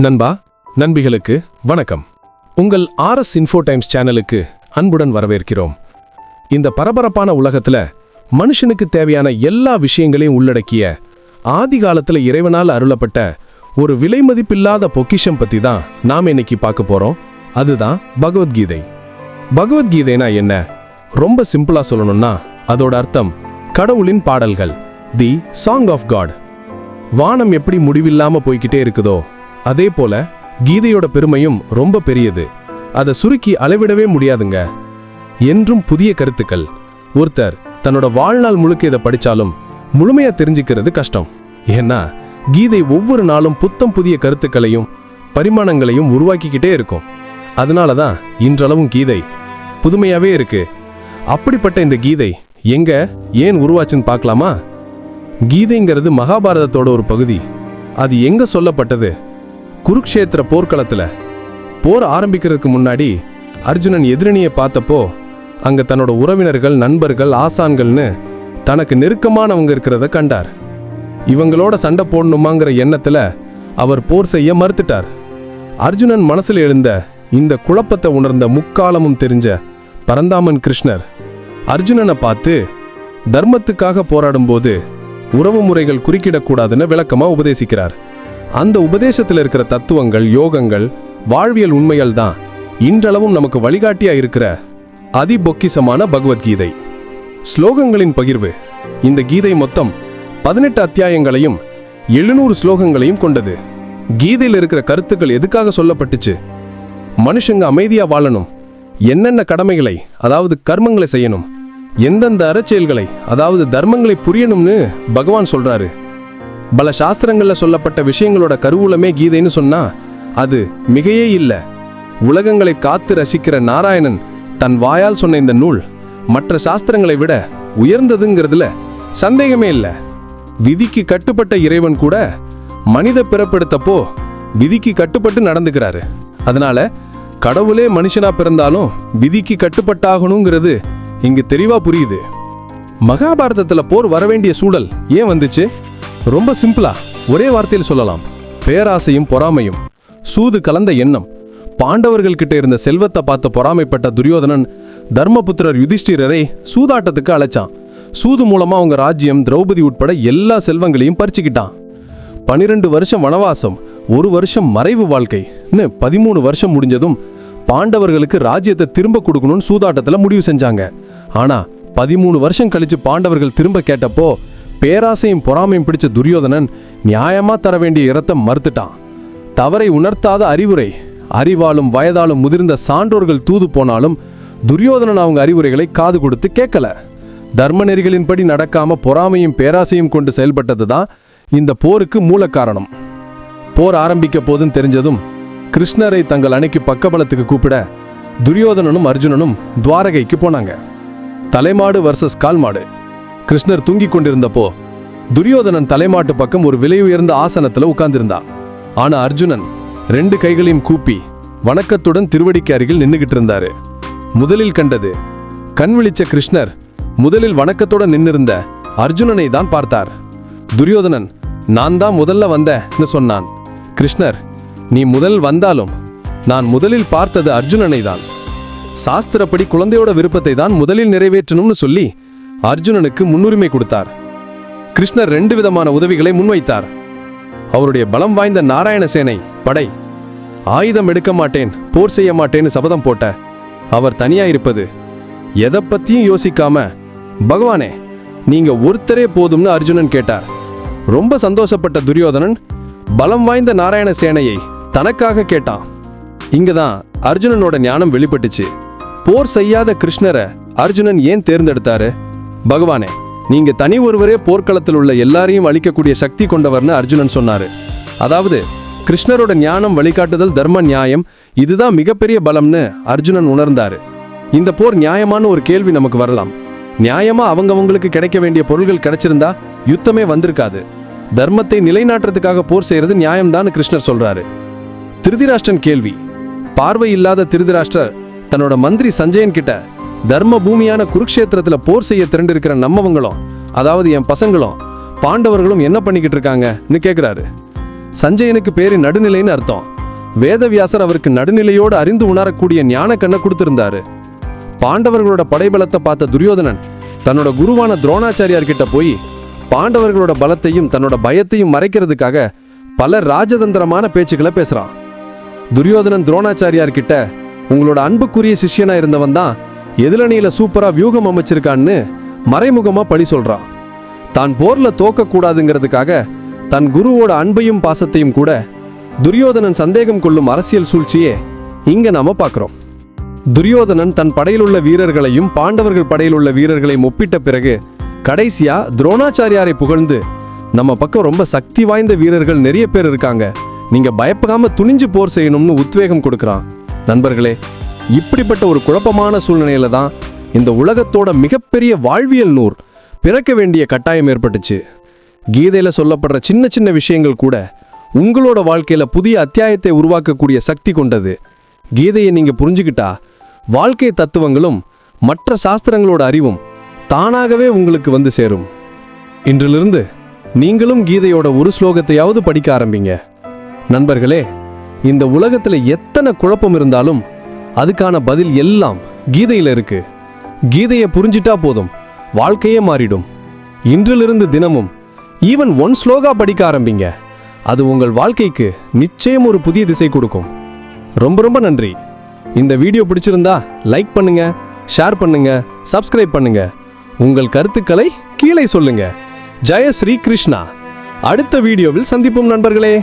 நண்பா நண்பிகளுக்கு வணக்கம். உங்கள் ஆர்எஸ் இன்ஃபோ டைம்ஸ் சேனலுக்கு அன்புடன் வரவேற்கிறோம். இந்த பரபரப்பான உலகத்துல மனுஷனுக்கு தேவையான எல்லா விஷயங்களையும் உள்ளடக்கிய ஆதி காலத்துல இறைவனால் அருளப்பட்ட ஒரு விலை மதிப்பில்லாத பொக்கிஷம் பற்றி தான் நாம் இன்னைக்கு பார்க்க போறோம். அதுதான் பகவத்கீதை. பகவத்கீதைனா என்ன? ரொம்ப சிம்பிளா சொல்லணும்னா அதோட அர்த்தம் கடவுளின் பாடல்கள் தி சாங் ஆஃப் காட். வானம் எப்படி முடிவில்லாம போய்கிட்டே இருக்குதோ அதே போல கீதையோட பெருமையும் ரொம்ப பெரியது. அதை சுருக்கி அளவிடவே முடியாதுங்க. என்றும் புதிய கருத்துக்கள். ஒருத்தர் தன்னோட வாழ்நாள் முழுக்க இதை படிச்சாலும் முழுமையா தெரிஞ்சுக்கிறது கஷ்டம். ஏன்னா கீதை ஒவ்வொரு நாளும் புத்தம் புதிய கருத்துக்களையும் பரிமாணங்களையும் உருவாக்கிக்கிட்டே இருக்கும். அதனால தான் இன்றளவும் கீதை புதுமையாவே இருக்கு. அப்படிப்பட்ட இந்த கீதை எங்க ஏன் உருவாச்சுன்னு பார்க்கலாமா? கீதைங்கிறது மகாபாரதத்தோட ஒரு பகுதி. அது எங்க சொல்லப்பட்டது? குருக்ஷேத்திர போர்க்களத்துல போர் ஆரம்பிக்கிறதுக்கு முன்னாடி அர்ஜுனன் எதிரணியை பார்த்தப்போ அங்க தன்னோட உறவினர்கள் நண்பர்கள் ஆசான்கள்னு தனக்கு நெருக்கமானவங்க இருக்கிறத கண்டார். இவங்களோட சண்டை போடணுமாங்கிற எண்ணத்துல அவர் போர் செய்ய மறுத்துட்டார். அர்ஜுனன் மனசுல எழுந்த இந்த குழப்பத்தை உணர்ந்த முக்காலமும் தெரிஞ்ச பரந்தாமன் கிருஷ்ணர் அர்ஜுனனை பார்த்து தர்மத்துக்காக போராடும்போது உறவு முறைகள் குறுக்கிடக்கூடாதுன்னு விளக்கமா உபதேசிக்கிறார். அந்த உபதேசத்தில் இருக்கிற தத்துவங்கள் யோகங்கள் வாழ்வியல் உண்மைகள் தான் இன்றளவும் நமக்கு வழிகாட்டியா இருக்கிற அதிபொக்கிசமான பகவத்கீதை. ஸ்லோகங்களின் பகிர்வு. இந்த கீதை மொத்தம் பதினெட்டு அத்தியாயங்களையும் எழுநூறு ஸ்லோகங்களையும் கொண்டது. கீதையில் இருக்கிற கருத்துக்கள் எதுக்காக சொல்லப்பட்டுச்சு? மனுஷங்க அமைதியா வாழணும். என்னென்ன கடமைகளை அதாவது கர்மங்களை செய்யணும். எந்தெந்த அறச்செயல்களை அதாவது தர்மங்களை புரியணும்னு பகவான் சொல்றாரு. பல சாஸ்திரங்களில் சொல்லப்பட்ட விஷயங்களோட கருவூலமே கீதைன்னு சொன்னா அது மிகையே இல்லை. உலகங்களை காத்து ரசிக்கிற நாராயணன் தன் வாயால் சொன்ன இந்த நூல் மற்ற சாஸ்திரங்களை விட உயர்ந்ததுங்கிறதுல சந்தேகமே இல்லை. விதிக்கு கட்டுப்பட்ட இறைவன் கூட மனித பிறப்பெடுத்தப்போ விதிக்கு கட்டுப்பட்டு நடந்துக்கிறாரு. அதனால கடவுளே மனுஷனா பிறந்தாலும் விதிக்கு கட்டுப்பட்டாகணுங்கிறது இங்கு தெளிவா புரியுது. மகாபாரதத்துல போர் வரவேண்டிய சூழல் ஏன் வந்துச்சு? ரொம்ப சிம்பிளா ஒரே வார்த்தையில் சொல்லலாம். பேராசையும் பொறாமையும். சூது கலந்த எண்ணம். பாண்டவர்கள் கிட்ட இருந்த செல்வத்தை பார்த்த பொறாமைப்பட்ட துரியோதனன் தர்மபுத்திரர் யுதிஷ்டிரரை சூதாட்டத்துக்கு அழைச்சான். சூது மூலமா அவங்க ராஜ்யம் திரௌபதி உட்பட எல்லா செல்வங்களையும் பறிச்சுக்கிட்டான். பனிரெண்டு வருஷம் வனவாசம் ஒரு வருஷம் மறைவு வாழ்க்கைன்னு பதிமூணு வருஷம் முடிஞ்சதும் பாண்டவர்களுக்கு ராஜ்யத்தை திரும்ப கொடுக்கணும்னு சூதாட்டத்துல முடிவு செஞ்சாங்க. ஆனா பதிமூணு வருஷம் கழிச்சு பாண்டவர்கள் திரும்ப கேட்டப்போ பேராசையும் பொறாமையும் பிடிச்ச துரியோதனன் நியாயமா தர வேண்டிய இடத்தை மறுத்துட்டான். தவறை உணர்த்தாத அறிவுரை அறிவாலும் வயதாலும் முதிர்ந்த சான்றோர்கள் தூது போனாலும் துரியோதனன் அவங்க அறிவுரைகளை காது கொடுத்து கேட்கல. தர்ம நெறிகளின்படி நடக்காம பொறாமையும் பேராசையும் கொண்டு செயல்பட்டது தான் இந்த போருக்கு மூல காரணம். போர் ஆரம்பிக்க போதுன்னு தெரிஞ்சதும் கிருஷ்ணரை தங்கள் அணைக்கு பக்கபலத்துக்கு கூப்பிட துரியோதனனும் அர்ஜுனனும் துவாரகைக்கு போனாங்க. தலைமாடு வர்சஸ் கால்மாடு. கிருஷ்ணர் தூங்கிக் கொண்டிருந்தப்போ துரியோதனன் தலைமாட்டு பக்கம் ஒரு விலை உயர்ந்த ஆசனத்துல உட்கார்ந்திருந்தா ஆனா அர்ஜுனன் ரெண்டு கைகளையும் கூப்பி வணக்கத்துடன் திருவடிக்கு அருகில் நின்னுகிட்டு இருந்தாரு. முதலில் கண்டது கண் விழிச்ச கிருஷ்ணர் முதலில் வணக்கத்துடன் நின்னிருந்த அர்ஜுனனை தான் பார்த்தார். துரியோதனன் நான் தான் முதல்ல வந்தேன்னு சொன்னான். கிருஷ்ணர் நீ முதல் வந்தாலும் நான் முதலில் பார்த்தது அர்ஜுனனை தான் சாஸ்திரப்படி குழந்தையோட விருப்பத்தை தான் முதலில் நிறைவேற்றணும்னு சொல்லி அர்ஜுனனுக்கு முன்னுரிமை கொடுத்தார். கிருஷ்ணர் ரெண்டு விதமான உதவிகளை முன்வைத்தார். அவருடைய பலம் வாய்ந்த நாராயண சேனை படை. ஆயுதம் எடுக்க மாட்டேன் போர் செய்ய மாட்டேன்னு சபதம் போட்ட அவர் தனியா இருப்பது எதை பத்தியும் யோசிக்காம பகவானே நீங்க ஒருத்தரே போதும்னு அர்ஜுனன் கேட்டார். ரொம்ப சந்தோஷப்பட்ட துரியோதனன் பலம் வாய்ந்த நாராயண சேனையை தனக்காக கேட்டான். இங்கதான் அர்ஜுனனோட ஞானம் வெளிப்பட்டுச்சு. போர் செய்யாத கிருஷ்ணரை அர்ஜுனன் ஏன் தேர்ந்தெடுத்தாரு? பகவானே நீங்க தனி ஒருவரே போர்க்களத்தில் உள்ள எல்லாரையும் அழிக்கக்கூடிய சக்தி கொண்டவர்னு அர்ஜுனன் சொன்னாரு. அதாவது கிருஷ்ணரோட ஞானம் வழிகாட்டுதல் தர்ம நியாயம் இதுதான் மிகப்பெரிய பலம்னு அர்ஜுனன் உணர்ந்தாரு. இந்த போர் நியாயமான ஒரு கேள்வி நமக்கு வரலாம். நியாயமா அவங்கவங்களுக்கு கிடைக்க வேண்டிய பொருள்கள் கிடைச்சிருந்தா யுத்தமே வந்திருக்காது. தர்மத்தை நிலைநாட்டுறதுக்காக போர் செய்யறது நியாயம்தான் கிருஷ்ணர் சொல்றாரு. திருதிராஷ்டன் கேள்வி பார்வை இல்லாத திருதிராஷ்டர் தன்னோட மந்திரி சஞ்சயன் கிட்ட தர்ம பூமியான குருக்ஷேத்திரத்துல போர் செய்ய திரண்டிருக்கிற நம்மவங்களும் அதாவது என் பசங்களும் பாண்டவர்களும் என்ன பண்ணிக்கிட்டு இருக்காங்கன்னு கேட்குறாரு சஞ்சயனுக்கு பேரு நடுநிலைன்னு அர்த்தம். வேதவியாசர் அவருக்கு நடுநிலையோடு அறிந்து உணரக்கூடிய ஞான கண்ணை கொடுத்திருந்தாரு. பாண்டவர்களோட படைபலத்தை பார்த்த துரியோதனன் தன்னோட குருவான துரோணாச்சாரியார் கிட்ட போய் பாண்டவர்களோட பலத்தையும் தன்னோட பயத்தையும் மறைக்கிறதுக்காக பல ராஜதந்திரமான பேச்சுக்களை பேசுறான். துரியோதனன் துரோணாச்சாரியார் கிட்ட உங்களோட அன்புக்குரிய சிஷ்யனா இருந்தவன் தான் எதிரணியில சூப்பரா வியூகம் அமைச்சிருக்கான்னு மறைமுகமா பழி சொல்றான் தான் போர்ல தோக்கக்கூடாதுங்கிறதுக்காக தன் குருவோட அன்பையும் பாசத்தையும் கூட துரியோதனன் சந்தேகம் கொள்ளும் அரசியல் சூழ்ச்சியே இங்க நாம பார்க்கிறோம் துரியோதனன் தன் படையில் உள்ள வீரர்களையும் பாண்டவர்கள் படையில் உள்ள வீரர்களையும் ஒப்பிட்ட பிறகு கடைசியா துரோணாச்சாரியாரை புகழ்ந்து நம்ம பக்கம் ரொம்ப சக்தி வாய்ந்த வீரர்கள் நிறைய பேர் இருக்காங்க. நீங்க பயப்படாம துணிஞ்சு போர் செய்யணும்னு உத்வேகம் கொடுக்குறான். நண்பர்களே இப்படிப்பட்ட ஒரு குழப்பமான சூழ்நிலையில தான் இந்த உலகத்தோட மிகப்பெரிய வாழ்வியல் நூர் பிறக்க வேண்டிய கட்டாயம் ஏற்பட்டுச்சு. கீதையில் சொல்லப்படுற சின்ன சின்ன விஷயங்கள் கூட உங்களோட வாழ்க்கையில் புதிய அத்தியாயத்தை உருவாக்கக்கூடிய சக்தி கொண்டது. கீதையை நீங்கள் புரிஞ்சுக்கிட்டா வாழ்க்கை தத்துவங்களும் மற்ற சாஸ்திரங்களோட அறிவும் தானாகவே உங்களுக்கு வந்து சேரும். இன்றிலிருந்து நீங்களும் கீதையோட ஒரு ஸ்லோகத்தையாவது படிக்க ஆரம்பிங்க. நண்பர்களே இந்த உலகத்தில் எத்தனை குழப்பம் இருந்தாலும் அதுக்கான பதில் எல்லாம் கீதையில இருக்கு. கீதையை புரிஞ்சிட்டா போதும் வாழ்க்கையே மாறிடும். இன்றிலிருந்து தினமும் ஈவன் ஒன் ஸ்லோகா படிக்க ஆரம்பிங்க. அது உங்கள் வாழ்க்கைக்கு நிச்சயம் ஒரு புதிய திசை கொடுக்கும். ரொம்ப ரொம்ப நன்றி. இந்த வீடியோ பிடிச்சிருந்தா லைக் பண்ணுங்க ஷேர் பண்ணுங்க சப்ஸ்கிரைப் பண்ணுங்க. உங்கள் கருத்துக்களை கீழே சொல்லுங்க. ஜெய ஸ்ரீ கிருஷ்ணா. அடுத்த வீடியோவில் சந்திப்போம் நண்பர்களே.